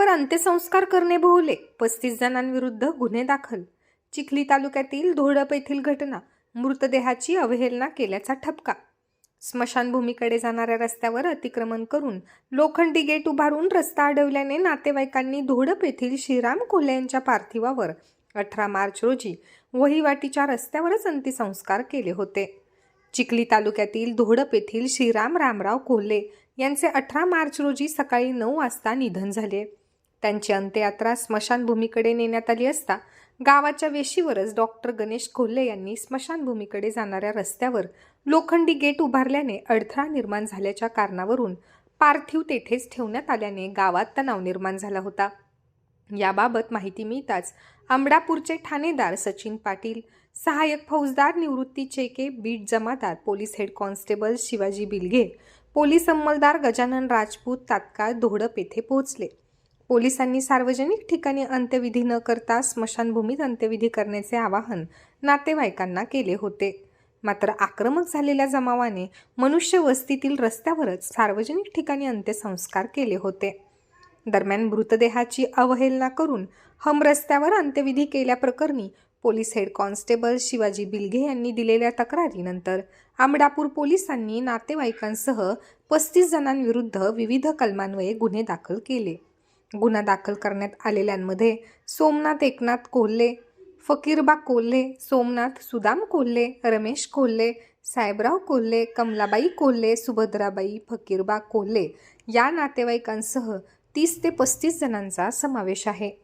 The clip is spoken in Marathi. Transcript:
अंत्यसंस्कार करणे भोवले पस्तीस जणांविरुद्ध गुन्हे दाखल. चिखली तालुक्यातील धोडप येथील घटना मृतदेहाची अवहेलना केल्याचा ठपका. स्मशानभूमीकडे जाणाऱ्या रस्त्यावर अतिक्रमण करून लोखंडी गेट उभारून रस्ता अडवल्याने नातेवाईकांनी धोडप येथील श्रीराम कोल्हे यांच्या पार्थिवावर अठरा मार्च रोजी वहिवाटीच्या रस्त्यावरच अंत्यसंस्कार केले होते. चिखली तालुक्यातील धोडप येथील श्रीराम रामराव कोल्हे यांचे अठरा मार्च रोजी सकाळी नऊ वाजता निधन झाले. त्यांची अंत्ययात्रा स्मशानभूमीकडे नेण्यात आली असता गावाच्या वेशीवरच डॉक्टर गणेश कोल्हे यांनी स्मशानभूमीकडे जाणाऱ्या रस्त्यावर लोखंडी गेट उभारल्याने अडथळा निर्माण झाल्याच्या कारणावरून पार्थिव तेथेच ठेवण्यात आल्याने गावात तणाव निर्माण झाला होता. याबाबत माहिती मिळताच आंबडापूरचे ठाणेदार सचिन पाटील सहाय्यक फौजदार निवृत्ती चेके बीट जमादार police head constable Shivaji Bilge police अंमलदार Gajanan Rajput तात्काळ धोडप येथे पोहोचले. पोलिसांनी सार्वजनिक ठिकाणी अंत्यविधी न करता स्मशानभूमीत अंत्यविधी करण्याचे आवाहन नातेवाईकांना केले होते. मात्र आक्रमक झालेल्या जमावाने मनुष्य वस्तीतील रस्त्यावरच सार्वजनिक ठिकाणी अंत्यसंस्कार केले होते. दरम्यान मृतदेहाची अवहेलना करून हम रस्त्यावर अंत्यविधी केल्याप्रकरणी police head constable Shivaji Bilge यांनी दिलेल्या तक्रारीनंतर आमडापूर पोलिसांनी नातेवाईकांसह पस्तीस जणांविरुद्ध विविध कलमान्वये गुन्हे दाखल केले. गुन्हा दाखल करण्यात आलेल्यांमध्ये सोमनाथ एकनाथ कोल्हे फकीरबा कोल्हे सोमनाथ सुदाम कोल्हे रमेश कोल्हे साहेबराव कोल्हे कमलाबाई कोल्हे सुभद्राबाई फकीरबा कोल्हे या नातेवाईकांसह तीस ते पस्तीस जणांचा समावेश आहे.